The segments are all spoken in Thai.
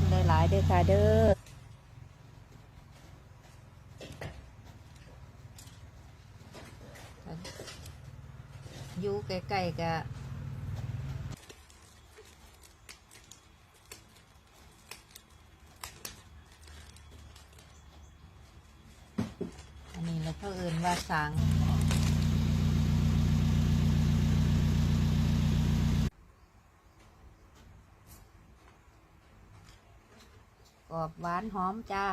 คุณหลายๆเด้อค่ะเด้ออยู่ใกล้ๆกับอันนี้เราก็เอื่นว่าสัง รอบหวานหอมจ้า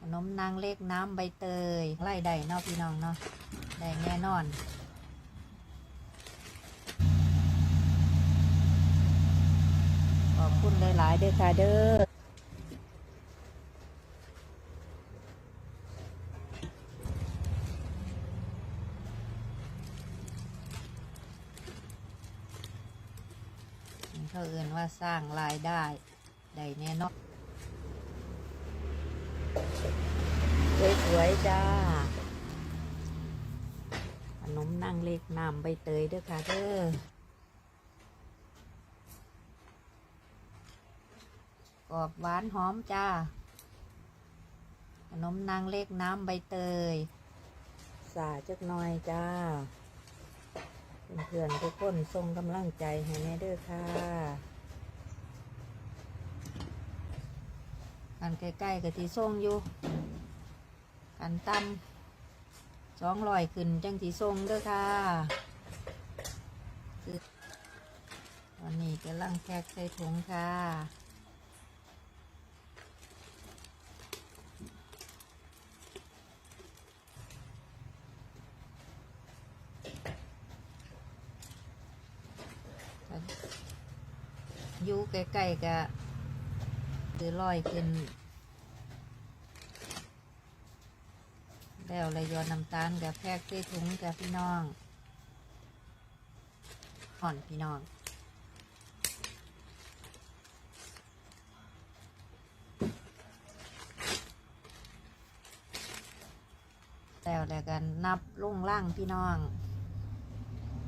ขนมนางเล็กน้ำใบเตยไล่ได้เนาะพี่น้องเนาะได้แน่นอนขอบคุณหลายๆเด้อค่ะเด้อเขาเอื่นว่าสร้างรายได้ ได้แน่นอนสวยๆจ้า ขนมนั่งเล็กน้ำใบเตยเด้อค่ะเด้อกรอบหวานหอมจ้า ขนมนางเล็กน้ำใบเตย สาจักหน่อยจ้า เพื่อนๆทุกคนส่งกำลังใจให้แม่เด้อค่ะ อันใกล้ๆกับที่ส่งอยู่อันต่ำสองรอยขึ้นจังที่ส่งด้อค่ะคือวันนี้กำลังแพ็กใส่ถุงค่ะอยู่ใกล้ๆกับ คือลอยขึ้น แล้วเลยยอนน้ำตาลกับแพกใส่ถุงกับพี่น้องห่อนพี่น้องแล้วแล้วกันนับลุ่งล่างพี่น้อง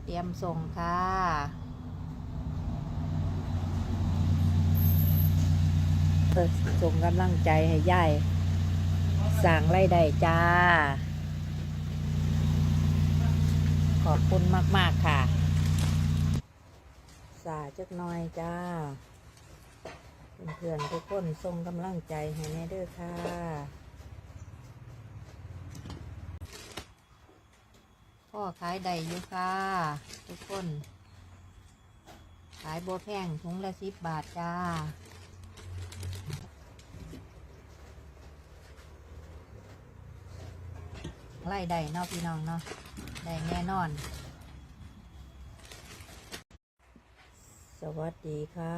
เตรียมส่งค่ะ เออส่งกำลังใจให้ยายสั่งไล่ได้จ้า ขอบคุณมาก ๆ ค่ะ สาจักน่อยจ้า เพื่อนๆทุกคนส่งกำลังใจให้แม่เด้อค่ะพ่อขายได้อยู่ค่ะ ทุกคน ขายบัวแพงถุงละสิบบาทจ้า ไล่ได้เนาะพี่น้องเนาะได้แน่นอน สวัสดีค่ะ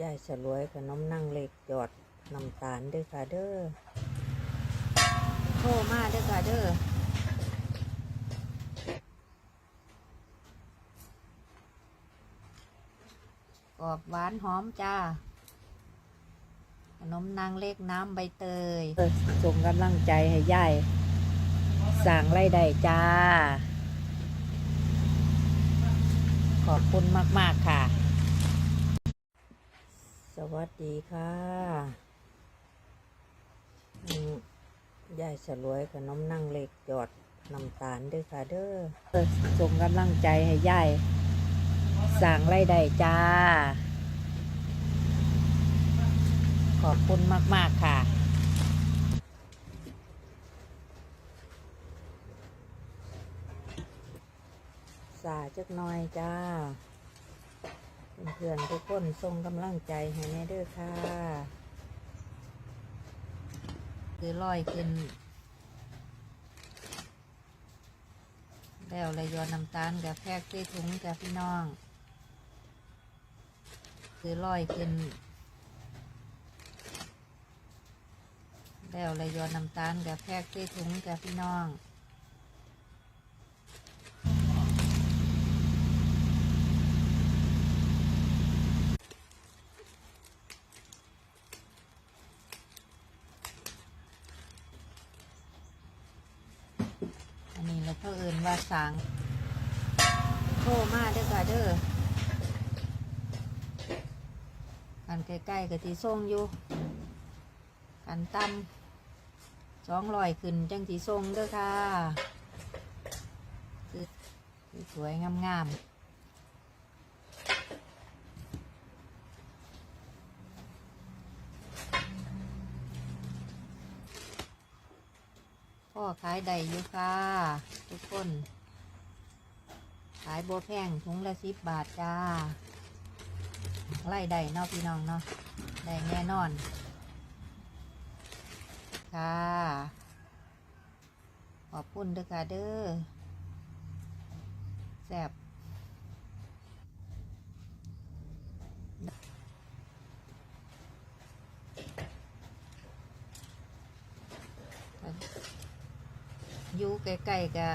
ยายฉลวยขนมนั่งเล็กหยอดน้ำตาลเด้วยค่ะเด้อโทรมาเด้อค่ะเด้อกรอบหวานหอมจ้า ขนมนางเล็กน้ำใบเตยส่งกำลังใจให้ยายสั่งไล่ได้จ้า ขอบคุณมาก ๆ ค่ะ สวัสดีค่ะยายฉลวยขนมนั่งเล็กหยอดน้ำตาลด้วยค่ะเด้อออส่งกำลังใจให้ยายสั่งไล่ได้จ้า ข อบคุณมาก ๆ ค่ะสาจักน่อยจ้า เพื่อนๆทุกคนส่งกำลังใจให้แม่เด้อค่ะ คือลอยขึ้นแล้วเลยยอนน้ำตาลกับแพกใส่ถุงกับพี่น้อง คือลอยขึ้น แล้วเลยยอนน้ำตาลกับแพกใส่ถุงกับพี่น้องอันนี้เราก็เอื่นว่าสังโทมาเด้อค่ะเด้อกันใกล้ๆกับที่ส่งอยู่กันต่ำ สองรอยขึ้นจังสีส่งเด้อค่ะสวยงามๆพ่อขายได้อยู่ค่ะ ทุกคน ขายโบแพงถุงละสิบบาทจ้าไล่ได้นาะพี่น้องเนาะได้แน่นอน ค่ะ ขอบคุณเด้อค่ะเด้อแซ่บอยู่ใกล้ๆกะ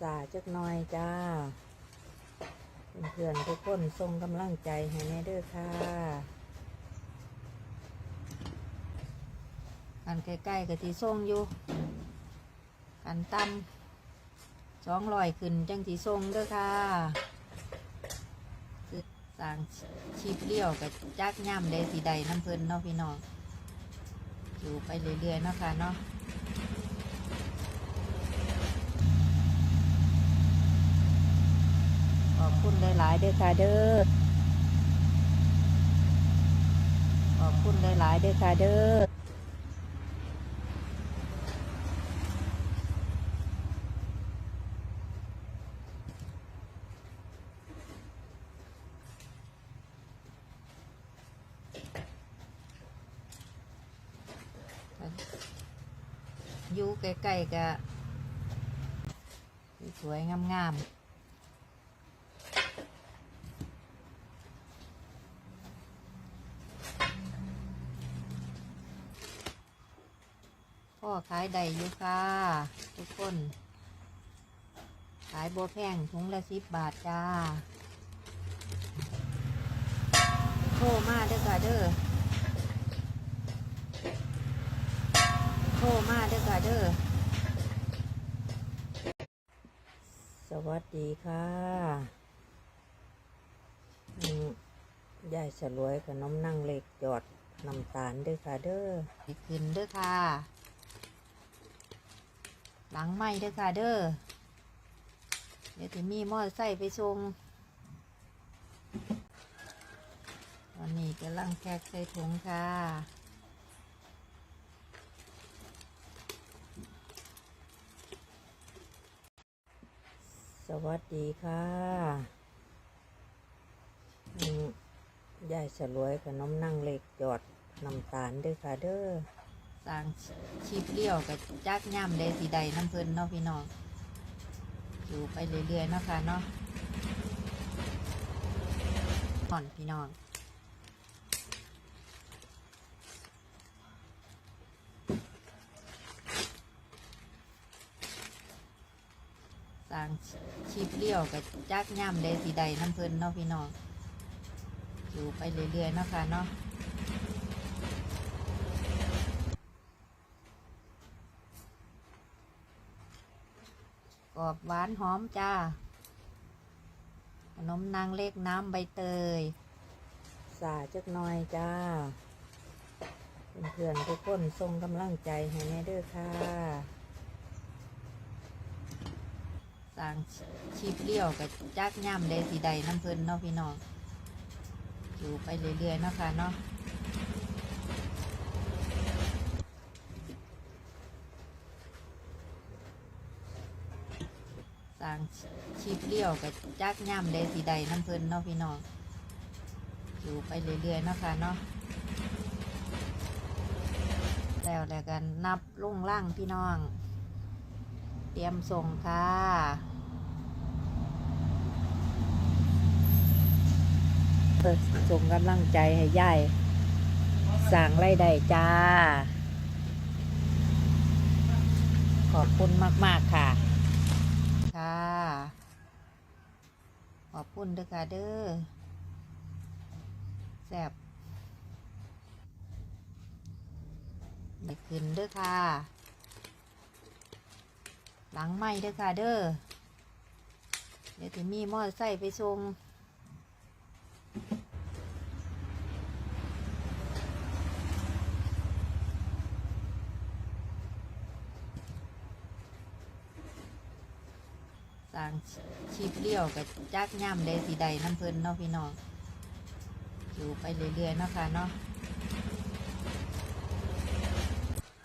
สาจักน่อยจ้า เพื่อนๆทุกคนส่งกำลังใจให้แน่เด้อค่ะ กันใกล้ๆกับที่ส่งอยู่กันต่ำสองรอยขึ้นจังที่ส่งเด้อค่ะคือสั่งชีพเลี้ยวกับจักย่ำได้สีใดน้ำเพลินเนาะพี่น้องอยู่ไปเรื่อยๆเนาะค่ะเนาะขอบคุณหลายๆเด้อค่ะเด้อ ขอบคุณหลายๆเด้อค่ะเด้อ อยู่ใกล้ๆกะสวยงามๆพ่อขายได้อยู่ค่ะ ทุกคน ขายโบแพงถุงละสิบบาทจ้าโทรมาเด้อค่ะเด้อ โทรมาเด้อค่ะเด้อ สวัสดีค่ะยายฉลวยกับน้องนั่งเล็กหยอดน้ำตาลเด้อค่ะเด้อสิขึ้นเด้อค่ะ หลังไม่เด้อค่ะเด้อ เดี๋ยวจะมีมอเตอร์ไซค์ไปส่งตอนนี้กำลังแพ็กใส่ถุงค่ะ สวัสดีค่ะยายฉลวยกับน้ำนั่งเล็กหยอดน้ำตาลด้วยค่ะเด้อสั่งชีพเลี้ยวกับจักย่ำได้สีใดน้ำเพลินเนาะพี่น้อง อยู่ไปเรื่อยๆนะคะเนาะก่อนพี่น้อง สั่งชีพเลี้ยวกับจักย่ำได้สีใดน้ำเพลินเนาะพี่น้องอยู่ไปเรื่อยๆเนาะค่ะเนาะกรอบหวานหอมจ้าขนมนางเล็กน้ำใบเตย สาจักหน่อยจ้าเพื่อนๆทุกคนส่งกำลังใจให้แน่เด้อค่ะ สั่งชีพเลี้ยวกับจักย่ำได้สีใดน้ำเพลินเนาะพี่น้องอยู่ไปเรื่อยๆนะคะเนาะสั่งชีพเลี้ยวกับจักย่ำได้สีใดน้ำเพลินเนาะพี่น้องอยู่ไปเรื่อยๆนะคะเนาะแล้วแล้วกันนับลุ่งล่างพี่น้อง เตรียมส่งค่ะส่งกำลังใจให้ยายสั่งไล่ได้จ้า ขอบคุณมาก ๆ ค่ะ ค่ะ ขอบคุณเด้อค่ะเด้อแซ่บได้ขึ้นเด้อค่ะ หลังไม่เด้อค่ะเด้อเดี๋ยวจะมีมอใส่ไปชงสร้างชีพเลี้ยวกับจักย่ำเด้สีใดน้ำเพลินเนาะพี่น้องอยู่ไปเรื่อยๆเนาะค่ะเนาะ